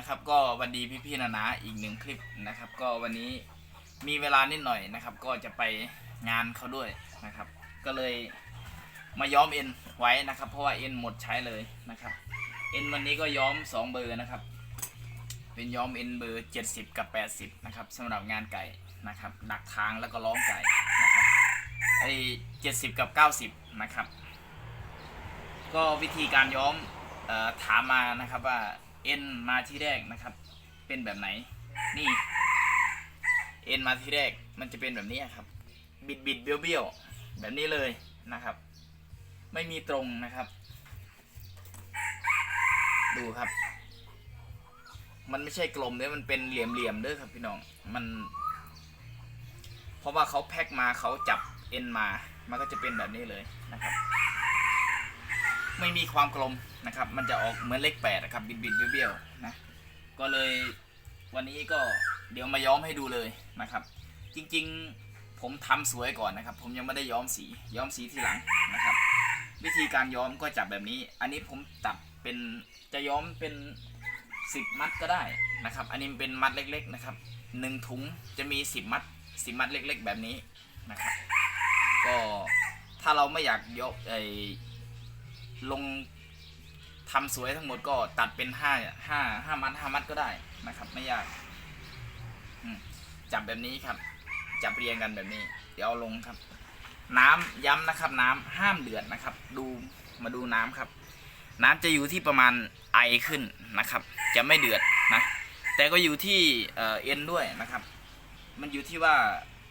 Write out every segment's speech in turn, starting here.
นะครับ ก็วันดีพี่ๆนานาอีกหนึ่งคลิปนะครับ ก็วันนี้มีเวลานิดหน่อยนะครับ ก็จะไปงานเขาด้วยนะครับ ก็เลยมาย้อมเอ็นไว้นะครับ เพราะว่าเอ็นหมดใช้เลยนะครับเอ็นวันนี้ก็ย้อมสองเบอร์นะครับ เป็นย้อมเอ็นเบอร์ 70 กับ 80 นะครับสำหรับงานไก่นะครับดักทางแล้วก็ล้อมไก่นะครับไอ้70กับ90นะครับ ก็วิธีการย้อมออถามมานะครับว่า เอ็นมาที่แรกนะครับ เป็นแบบไหน นี่เอ็นมาที่แรกมันจะเป็นแบบนี้ครับ บิดบิดเบี้ยวเบี้ยวแบบนี้เลยนะครับ ไม่มีตรงนะครับ ดูครับ มันไม่ใช่กลมเด้อมันเป็นเหลี่ยมเหลี่ยมเด้อครับพี่น้อง มัน เพราะว่าเขาแพ็คมาเขาจับเอ็นมา มันก็จะเป็นแบบนี้เลยนะครับ ไม่มีความกลมนะครับ มันจะออกเหมือนเลขแปดนะครับ บิดบิดๆเบี้ยวๆนะ ก็เลยวันนี้ก็เดี๋ยวมาย้อมให้ดูเลยนะครับ จริงๆผมทำสวยก่อนนะครับ ผมยังไม่ได้ย้อมสี ย้อมสีทีหลังนะครับ วิธีการย้อมก็จับแบบนี้ อันนี้ผมตัดเป็นจะย้อมเป็นสิบมัดก็ได้นะครับ อันนี้เป็นมัดเล็ก ๆนะครับหนึ่งถุงจะมีสิบมัดสิบมัดเล็ก ๆ แบบนี้นะครับ ก็ถ้าเราไม่อยากยกไอ ลงทำสวยทั้งหมดก็ตัดเป็นห้าห้าห้ามัดห้ามัดก็ได้นะครับ ไม่ยากจับแบบนี้ครับ จับเรียงกันแบบนี้ เดี๋ยวเอาลงครับ น้ำย้ำนะครับ น้ำห้ามเดือดนะครับ ดูมาดูน้ำครับ น้ำจะอยู่ที่ประมาณไอขึ้นนะครับ จะไม่เดือดนะ แต่ก็อยู่ที่เอ็นด้วยนะครับ มันอยู่ที่ว่า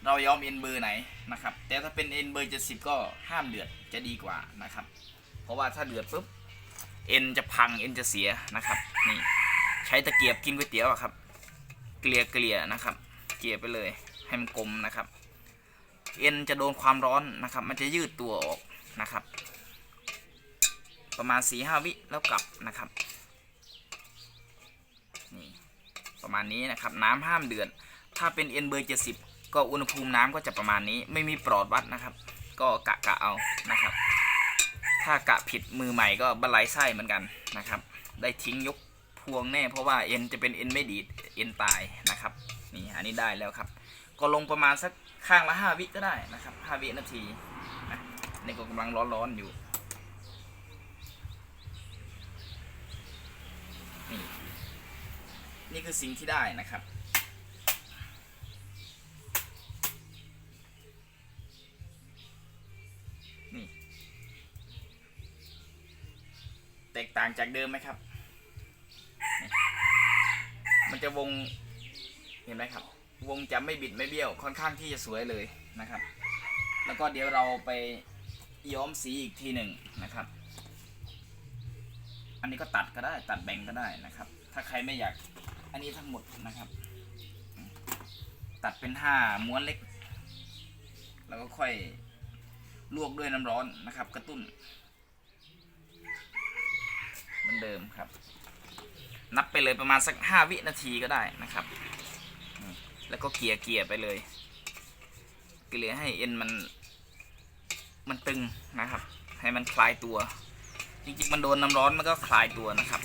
เรายอมเอ็นเบอร์ไหนนะครับ แต่ถ้าเป็นเอ็นเบอร์เจ็ดสิบก็ห้ามเดือดจะดีกว่านะครับ ราะว่าถ้าเดือดปุ๊บเอ็นจะพังเอ็นจะเสียนะครับนี่ใช้ตะเกียบกินก๋วยเตี๋ยวอะครับ เกลี่ยเกลี่ยนะครับ เกลี่ยไปเลยให้มันกลมนะครับ เอ็นจะโดนความร้อนนะครับ มันจะยืดตัวออกนะครับ ประมาณ4ีห้าวิแล้วกลับนะครับนี่ประมาณนี้นะครับ น้ำห้ามเดือดถ้าเป็นเอ็นเบอร์เจ็ดสิบก็อุณหภูมิน้ำก็จะประมาณนี้ ไม่มีปลอดวัดนะครับ ก็กะกะเอานะครับ ถ้ากะผิดมือใหม่ก็บันไลไส้เหมือนกันนะครับ ได้ทิ้งยกพวงแน่เพราะว่าเอ็นจะเป็นเอ็นไม่ดีดเอ็นตายนะครับนี่อันนี้ได้แล้วครับ ก็ลงประมาณสักข้างละห้าวิก็ได้นะครับห้าวินาทีนะนี่ก็กำลังร้อนๆอยู่นี่นี่คือสิ่งที่ได้นะครับ ต่างจากเดิมไหมครับ มันจะวงเห็นไหมครับ วงจะไม่บิดไม่เบี้ยวค่อนข้างที่จะสวยเลยนะครับ แล้วก็เดี๋ยวเราไปย้อมสีอีกทีหนึ่งนะครับ อันนี้ก็ตัดก็ได้ตัดแบ่งก็ได้นะครับ ถ้าใครไม่อยากอันนี้ทั้งหมดนะครับ ตัดเป็นห้าม้วนเล็ก แล้วก็ค่อยลวกด้วยน้ำร้อนนะครับ กระตุ้น เดิมครับ นับไปเลยประมาณสักห้าวินาทีก็ได้นะครับ แล้วก็เกลี่ยเกลี่ยไปเลยเกลี่ยให้เอ็นมันมันตึงนะครับ ให้มันคลายตัว จริงๆ มันโดนน้ำร้อนมันก็คลายตัวนะครับ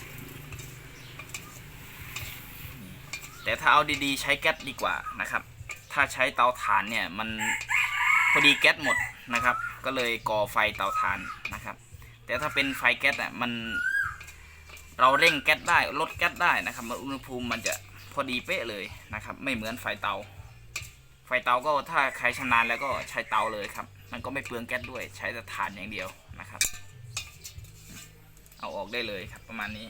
แต่ถ้าเอาดีๆ ใช้แก๊สดีกว่านะครับ ถ้าใช้เตาถ่านเนี่ยมันพอดีแก๊สหมดนะครับ ก็เลยก่อไฟเตาถ่านนะครับ แต่ถ้าเป็นไฟแก๊สอะมัน เราเร่งแก๊สได้ลดแก๊สได้นะครับมันอุณหภูมิมันจะพอดีเป๊ะเลยนะครับ ไม่เหมือนไฟเตา ไฟเตาก็ถ้าใครชำนาญแล้วก็ใช้เตาเลยครับ มันก็ไม่เปลืองแก๊สด้วยใช้แต่ถ่านอย่างเดียวนะครับ เอาออกได้เลยครับประมาณนี้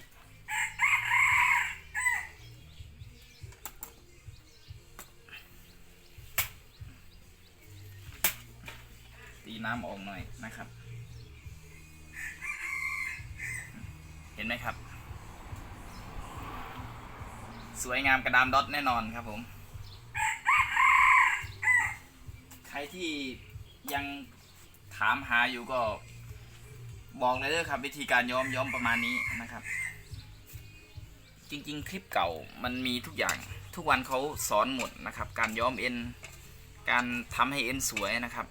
ตีน้ำออกหน่อยนะครับ เห็นไหมครับ สวยงามกระดามดอทแน่นอนครับผม ใครที่ยังถามหาอยู่ก็บอกเลยเด้อครับ วิธีการย้อมย้อมประมาณนี้นะครับ จริงๆ คลิปเก่ามันมีทุกอย่างทุกวันเขาสอนหมดนะครับ การย้อมเอ็น การทำให้เอ็นสวยนะครับ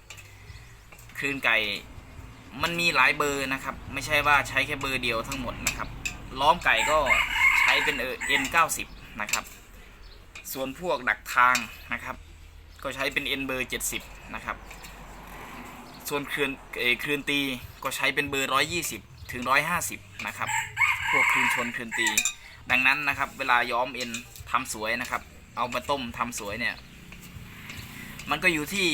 คลื่นไก่มันมีหลายเบอร์นะครับ ไม่ใช่ว่าใช้แค่เบอร์เดียวทั้งหมดนะครับ ล้อมไก่ก็ใช้เป็นเอ็นเก้าสิบ นะครับ ส่วนพวกดักทางนะครับ ก็ใช้เป็นเอ็นเบอร์เจ็ดสิบนะครับ ส่วนคลื่นเอคลื่นตีก็ใช้เป็นเบอร์ร้อยยี่สิบถึงร้อยห้าสิบนะครับ พวกคลื่นชนคลื่นตี ดังนั้นนะครับ เวลาย้อมเอ็นทำสวยนะครับ เอามาต้มทำสวยเนี่ย มันก็อยู่ที่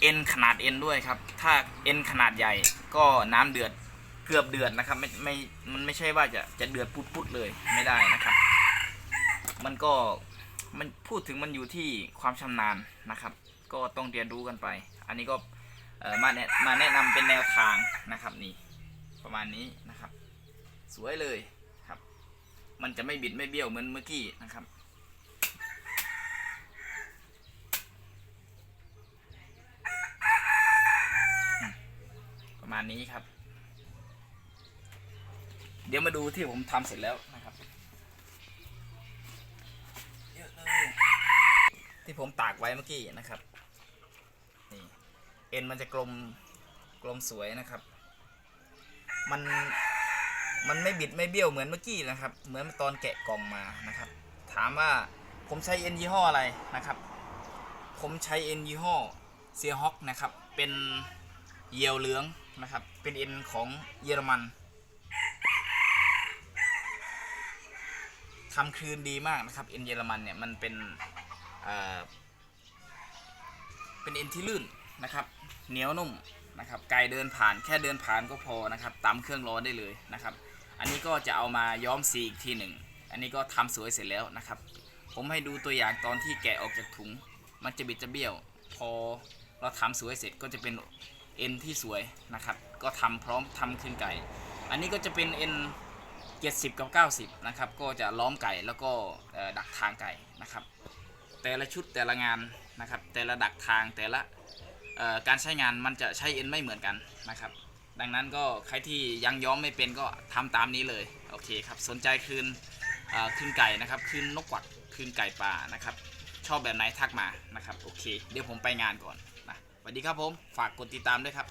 เอ็นขนาดเอ็นด้วยครับ ถ้าเอ็นขนาดใหญ่ก็น้ำเดือดเกือบเดือดนะครับ ไม่ไม่มันไม่ใช่ว่าจะจะเดือดปุดๆเลยไม่ได้นะครับ มันก็มันพูดถึงมันอยู่ที่ความชำนาญนะครับ ก็ต้องเรียนรู้กันไป อันนี้ก็มาแนะมาแนะนำเป็นแนวทางนะครับนี่ประมาณนี้นะครับ สวยเลยครับ มันจะไม่บิดไม่เบี้ยวเหมือนเมื่อกี้นะครับประมาณนี้ครับ เดี๋ยวมาดูที่ผมทำเสร็จแล้วนะครับ ผมตากไว้เมื่อกี้นะครับนี่เอ็นมันจะกลมกลมสวยนะครับ มันมันไม่บิดไม่เบี้ยวเหมือนเมื่อกี้นะครับ เหมือนตอนแกะกล่องมานะครับ ถามว่าผมใช้เอ็นยี่ห้ออะไรนะครับ ผมใช้เอ็นยี่ห้อเซียฮอกนะครับ เป็นเหยี่ยวเหลืองนะครับ เป็นเอ็นของเยอรมันทำคลืนดีมากนะครับ เอ็นเยอรมันเนี่ยมันเป็น เป็นเอ็นที่ลื่นนะครับ เหนียวนุ่มนะครับไกลเดินผ่านแค่เดินผ่านก็พอนะครับตามเครื่องร้อนได้เลยนะครับ อันนี้ก็จะเอามาย้อมสีอีกทีหนึ่ง อันนี้ก็ทำสวยเสร็จแล้วนะครับ ผมให้ดูตัวอย่างตอนที่แกะออกจากถุง มันจะบิดจะเบี้ยว พอเราทำสวยเสร็จก็จะเป็นเอ็นที่สวยนะครับ ก็ทำพร้อมทำขึ้นไก่ อันนี้ก็จะเป็นเอ็น70 กับ 90 นะครับ ก็จะล้อมไก่แล้วก็ดักทางไก่นะครับ แต่ละชุดแต่ละงานนะครับ แต่ละดักทางแต่ละการใช้งานมันจะใช้เอ็นไม่เหมือนกันนะครับ ดังนั้นก็ใครที่ยังย้อมไม่เป็นก็ทำตามนี้เลยโอเคครับสนใจคืนคืนไก่นะครับคืนนกกวักคืนไก่ป่านะครับ ชอบแบบไหนทักมานะครับโอเค เดี๋ยวผมไปงานก่อนนะสวัสดีครับผมฝากกดติดตามด้วยครับ